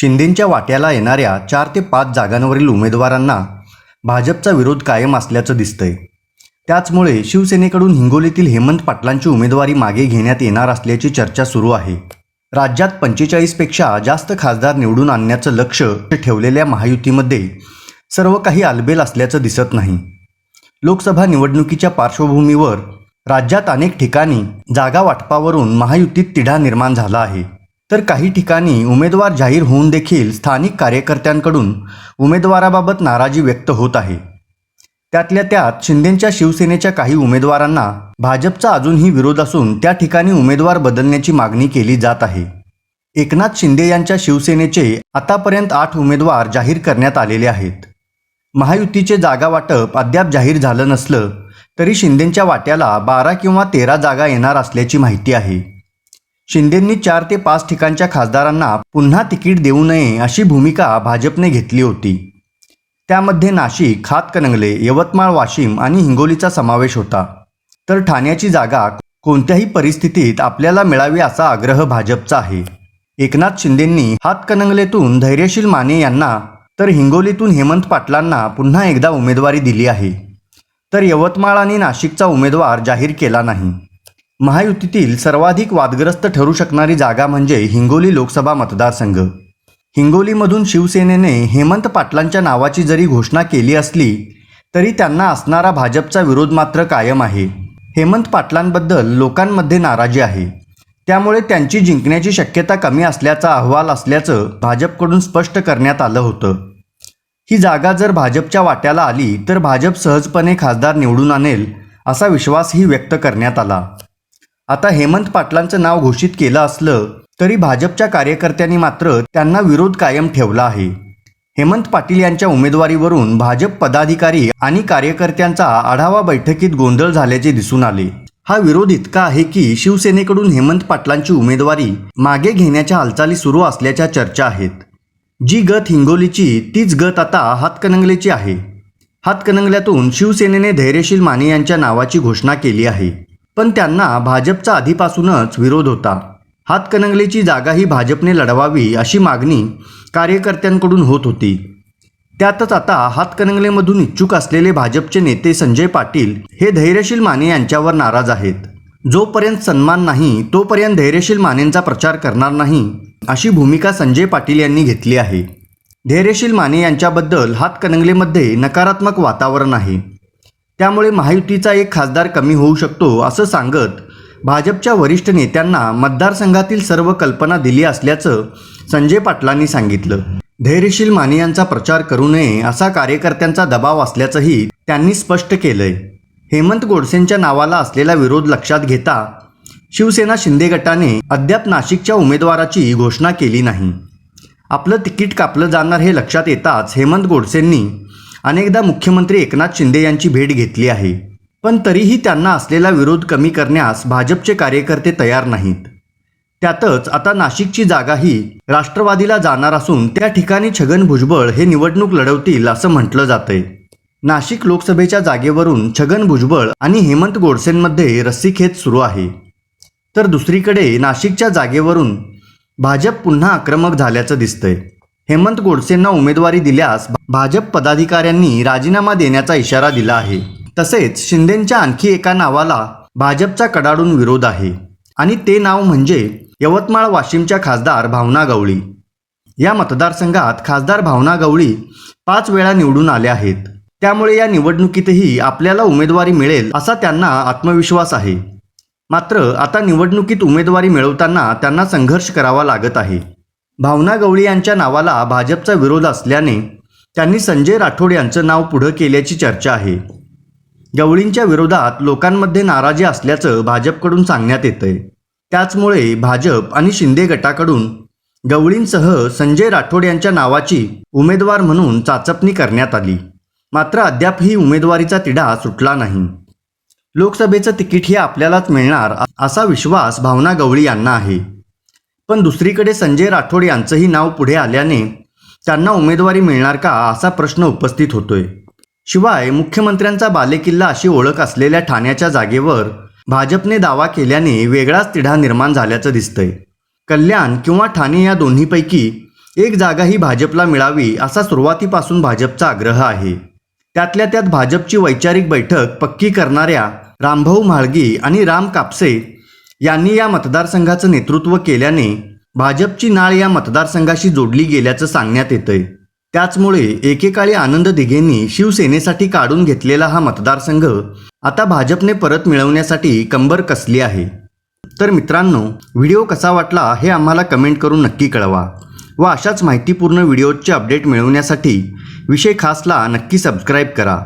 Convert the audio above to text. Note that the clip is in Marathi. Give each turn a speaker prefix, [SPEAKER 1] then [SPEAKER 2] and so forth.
[SPEAKER 1] शिंदेंच्या वाट्याला येणाऱ्या चार ते पाच जागांवरील उमेदवारांना भाजपचा विरोध कायम असल्याचं दिसतंय. त्याचमुळे शिवसेनेकडून हिंगोलीतील हेमंत पाटलांची उमेदवारी मागे घेण्यात येणार असल्याची चर्चा सुरू आहे. राज्यात पंचेचाळीसपेक्षा जास्त खासदार निवडून आणण्याचं लक्ष ठेवलेल्या महायुतीमध्ये सर्व काही आलबेल असल्याचं दिसत नाही. लोकसभा निवडणुकीच्या पार्श्वभूमीवर राज्यात अनेक ठिकाणी जागा वाटपावरून महायुतीत तिढा निर्माण झाला आहे. तर काही ठिकाणी उमेदवार जाहीर होऊन देखील स्थानिक कार्यकर्त्यांकडून उमेदवाराबाबत नाराजी व्यक्त होत आहे. त्यातल्या त्यात शिंदेंच्या शिवसेनेच्या काही उमेदवारांना भाजपचा अजूनही विरोध असून त्या ठिकाणी उमेदवार बदलण्याची मागणी केली जात आहे. एकनाथ शिंदे यांच्या शिवसेनेचे आतापर्यंत आठ उमेदवार जाहीर करण्यात आलेले आहेत. महायुतीचे जागा वाटप अद्याप जाहीर झालं नसलं तरी शिंदेंच्या वाट्याला बारा किंवा तेरा जागा येणार असल्याची माहिती आहे. शिंदेंनी चार ते पाच ठिकाणच्या खासदारांना पुन्हा तिकीट देऊ नये अशी भूमिका भाजपने घेतली होती. त्यामध्ये नाशिक हातकणंगले यवतमाळ वाशिम आणि हिंगोलीचा समावेश होता. तर ठाण्याची जागा कोणत्याही परिस्थितीत आपल्याला मिळावी असा आग्रह भाजपचा आहे. एकनाथ शिंदेंनी हातकणंगलेतून धैर्यशील माने यांना तर हिंगोलीतून हेमंत पाटलांना पुन्हा एकदा उमेदवारी दिली आहे. तर यवतमाळ आणि नाशिकचा उमेदवार जाहीर केला नाही. महायुतीतील सर्वाधिक वादग्रस्त ठरू शकणारी जागा म्हणजे हिंगोली लोकसभा मतदारसंघ. हिंगोलीमधून शिवसेनेने हेमंत पाटलांच्या नावाची जरी घोषणा केली असली तरी त्यांना असणारा भाजपचा विरोध मात्र कायम आहे. हेमंत पाटलांबद्दल लोकांमध्ये नाराजी आहे. त्यामुळे त्यांची जिंकण्याची शक्यता कमी असल्याचा अहवाल असल्याचं भाजपकडून स्पष्ट करण्यात आलं होतं. ही जागा जर भाजपच्या वाट्याला आली तर भाजप सहजपणे खासदार निवडून आणेल असा विश्वासही व्यक्त करण्यात आला. आता हेमंत पाटलांचं नाव घोषित केलं असलं तरी भाजपच्या कार्यकर्त्यांनी मात्र त्यांना विरोध कायम ठेवला आहे. हेमंत पाटील यांच्या उमेदवारीवरून भाजप पदाधिकारी आणि कार्यकर्त्यांचा आढावा बैठकीत गोंधळ झाल्याचे दिसून आले. हा विरोध इतका आहे की शिवसेनेकडून हेमंत पाटलांची उमेदवारी मागे घेण्याच्या हालचाली सुरू असल्याच्या चर्चा आहेत. जी गत हिंगोलीची तीच गत आता हातकणंगलेची आहे. हातकणंगल्यातून शिवसेनेने धैर्यशील माने यांच्या नावाची घोषणा केली आहे. पण त्यांना भाजपचा आधीपासूनच विरोध होता. हातकणंगलेची जागाही भाजपने लढवावी अशी मागणी कार्यकर्त्यांकडून होत होती. त्यातच आता हातकणंगलेमधून इच्छुक असलेले भाजपचे नेते संजय पाटील हे धैर्यशील माने यांच्यावर नाराज आहेत. जोपर्यंत सन्मान नाही तोपर्यंत धैर्यशील मानेंचा प्रचार करणार नाही अशी भूमिका संजय पाटील यांनी घेतली आहे. धैर्यशील माने यांच्याबद्दल हातकणंगलेमध्ये नकारात्मक वातावरण आहे. त्यामुळे महायुतीचा एक खासदार कमी होऊ शकतो असं सांगत भाजपच्या वरिष्ठ नेत्यांना मतदारसंघातील सर्व कल्पना दिली असल्याचं संजय पाटलांनी सांगितलं. धैर्यशील माने यांचा प्रचार करू नये असा कार्यकर्त्यांचा दबाव असल्याचंही त्यांनी स्पष्ट केलंय. हेमंत गोडसेंच्या नावाला असलेला विरोध लक्षात घेता शिवसेना शिंदे गटाने अद्याप नाशिकच्या उमेदवाराची घोषणा केली नाही. आपलं तिकीट कापलं जाणार हे लक्षात येताच हेमंत गोडसेंनी अनेकदा मुख्यमंत्री एकनाथ शिंदे यांची भेट घेतली आहे. पण तरीही त्यांना असलेला विरोध कमी करण्यास भाजपचे कार्यकर्ते तयार नाहीत. त्यातच आता नाशिकची जागाही राष्ट्रवादीला जाणार असून त्या ठिकाणी छगन भुजबळ हे निवडणूक लढवतील असं म्हटलं जातंय. नाशिक लोकसभेच्या जागेवरून छगन भुजबळ आणि हेमंत गोडसेंमध्ये रस्सीखेच सुरू आहे. तर दुसरीकडे नाशिकच्या जागेवरून भाजप पुन्हा आक्रमक झाल्याचं दिसतंय. हेमंत गोडसेंना उमेदवारी दिल्यास भाजप पदाधिकाऱ्यांनी राजीनामा देण्याचा इशारा दिला आहे. तसेच शिंदेंच्या आणखी एका नावाला भाजपचा कडाडून विरोध आहे. आणि ते नाव म्हणजे यवतमाळ वाशिमच्या खासदार भावना गवळी. या मतदारसंघात खासदार भावना गवळी पाच वेळा निवडून आल्या आहेत. त्यामुळे या निवडणुकीतही आपल्याला उमेदवारी मिळेल असा त्यांना आत्मविश्वास आहे. मात्र आता निवडणुकीत उमेदवारी मिळवताना त्यांना संघर्ष करावा लागत आहे. भावना गवळी यांच्या नावाला भाजपचा विरोध असल्याने त्यांनी संजय राठोड यांचं नाव पुढं केल्याची चर्चा आहे. गवळींच्या विरोधात लोकांमध्ये नाराजी असल्याचं भाजपकडून सांगण्यात येतंय. त्याचमुळे भाजप आणि शिंदे गटाकडून गवळींसह संजय राठोड यांच्या नावाची उमेदवार म्हणून चाचपणी करण्यात आली. मात्र अद्याप ही उमेदवारीचा तिढा सुटला नाही. लोकसभेचं तिकीट हे आपल्यालाच मिळणार असा विश्वास भावना गवळी यांना आहे. पण दुसरीकडे संजय राठोड यांचंही नाव पुढे आल्याने त्यांना उमेदवारी मिळणार का असा प्रश्न उपस्थित होतोय. शिवाय मुख्यमंत्र्यांचा बालेकिल्ला अशी ओळख असलेल्या ठाण्याच्या जागेवर भाजपने दावा केल्याने वेगळाच तिढा निर्माण झाल्याचं दिसतंय. कल्याण किंवा ठाणे या दोन्हीपैकी एक जागा ही भाजपला मिळावी असा सुरुवातीपासून भाजपचा आग्रह आहे. त्यातल्या त्यात भाजपची वैचारिक बैठक पक्की करणाऱ्या रामभाऊ म्हाळगी आणि राम कापसे यांनी या मतदारसंघाचं नेतृत्व केल्याने भाजपची नाळ या मतदारसंघाशी जोडली गेल्याचं सांगण्यात येतंय. त्याचमुळे एकेकाळी आनंद दिघेंनी शिवसेनेसाठी काढून घेतलेला हा मतदारसंघ आता भाजपने परत मिळवण्यासाठी कंबर कसली आहे. तर मित्रांनो व्हिडिओ कसा वाटला हे आम्हाला कमेंट करून नक्की कळवा व अशाच माहितीपूर्ण व्हिडिओचे अपडेट मिळवण्यासाठी विषय खासला नक्की सबस्क्राईब करा.